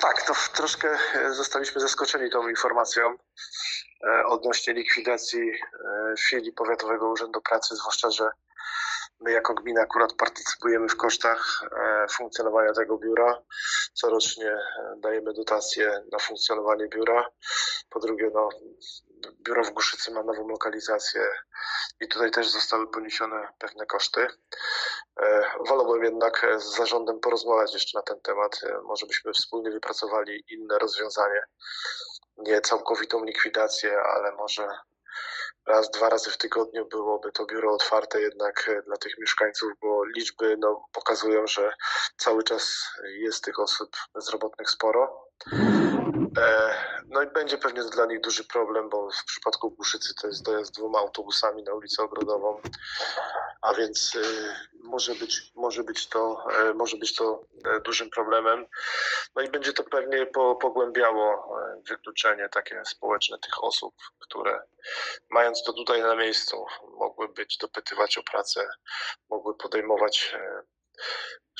tak, to troszkę e, zostaliśmy zaskoczeni tą informacją e, odnośnie likwidacji e, filii Powiatowego Urzędu Pracy, zwłaszcza, że my jako gmina akurat partycypujemy w kosztach e, funkcjonowania tego biura. Corocznie e, dajemy dotacje na funkcjonowanie biura. Po drugie, no, biuro w Głuszycy ma nową lokalizację i tutaj też zostały poniesione pewne koszty. E, Wolałbym jednak z zarządem porozmawiać jeszcze na ten temat. E, Może byśmy wspólnie wypracowali inne rozwiązanie. Nie całkowitą likwidację, ale może raz, dwa razy w tygodniu byłoby to biuro otwarte jednak e, dla tych mieszkańców, bo liczby no, pokazują, że cały czas jest tych osób bezrobotnych sporo. E, No i będzie pewnie dla nich duży problem, bo w przypadku Głuszycy to jest dojazd dwoma autobusami na ulicę Ogrodową, a więc y, może być, może być to, e, może być to e, dużym problemem. No i będzie to pewnie po, pogłębiało wykluczenie takie społeczne tych osób, które mając to tutaj na miejscu, mogły być dopytywać o pracę, mogły podejmować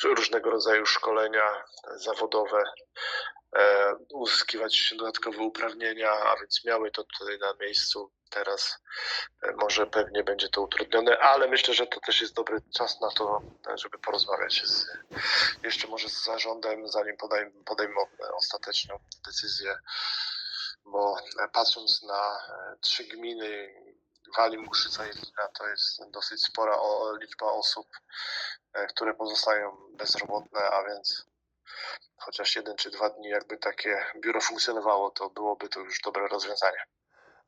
różnego rodzaju szkolenia zawodowe, uzyskiwać dodatkowe uprawnienia, a więc miały to tutaj na miejscu. Teraz e, może pewnie będzie to utrudnione, ale myślę, że to też jest dobry czas na to, e, żeby porozmawiać z, jeszcze może z zarządem, zanim podejmą, podejmą ostateczną decyzję, bo e, patrząc na e, trzy gminy, Walim, Głuszyca i Lina, to jest dosyć spora liczba osób, e, które pozostają bezrobotne, a więc chociaż jeden czy dwa dni jakby takie biuro funkcjonowało, to byłoby to już dobre rozwiązanie.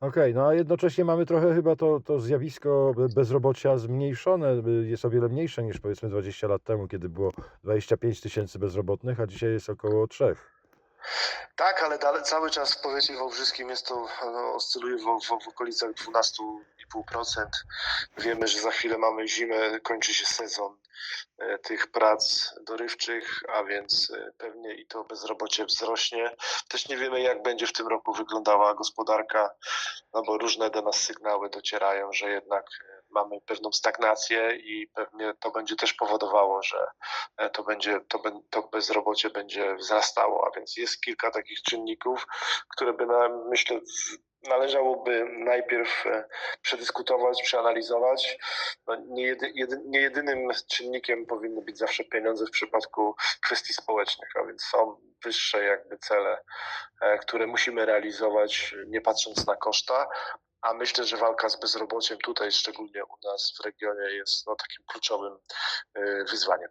Okej, no a jednocześnie mamy trochę chyba to, to zjawisko be- bezrobocia zmniejszone, jest o wiele mniejsze niż powiedzmy 20 lat temu, kiedy było 25 tysięcy bezrobotnych, a dzisiaj jest około 3. Tak, ale dalej, cały czas w powiecie wałbrzyskim jest to, no, oscyluje w, w, w okolicach 12,5%. Wiemy, że za chwilę mamy zimę, kończy się sezon e, tych prac dorywczych, a więc e, pewnie i to bezrobocie wzrośnie. Też nie wiemy, jak będzie w tym roku wyglądała gospodarka, no bo różne do nas sygnały docierają, że jednak e, mamy pewną stagnację i pewnie to będzie też powodowało, że e, to będzie, to, ben- to bezrobocie będzie wzrastało, a więc jest kilka takich czynników, które by na, myślę należałoby najpierw e, przedyskutować, przeanalizować. No, nie, jedy, jedy, nie jedynym czynnikiem powinny być zawsze pieniądze w przypadku kwestii społecznych, a więc są wyższe jakby cele, e, które musimy realizować, nie patrząc na koszta. A myślę, że walka z bezrobociem tutaj, szczególnie u nas w regionie, jest no, takim kluczowym e, wyzwaniem.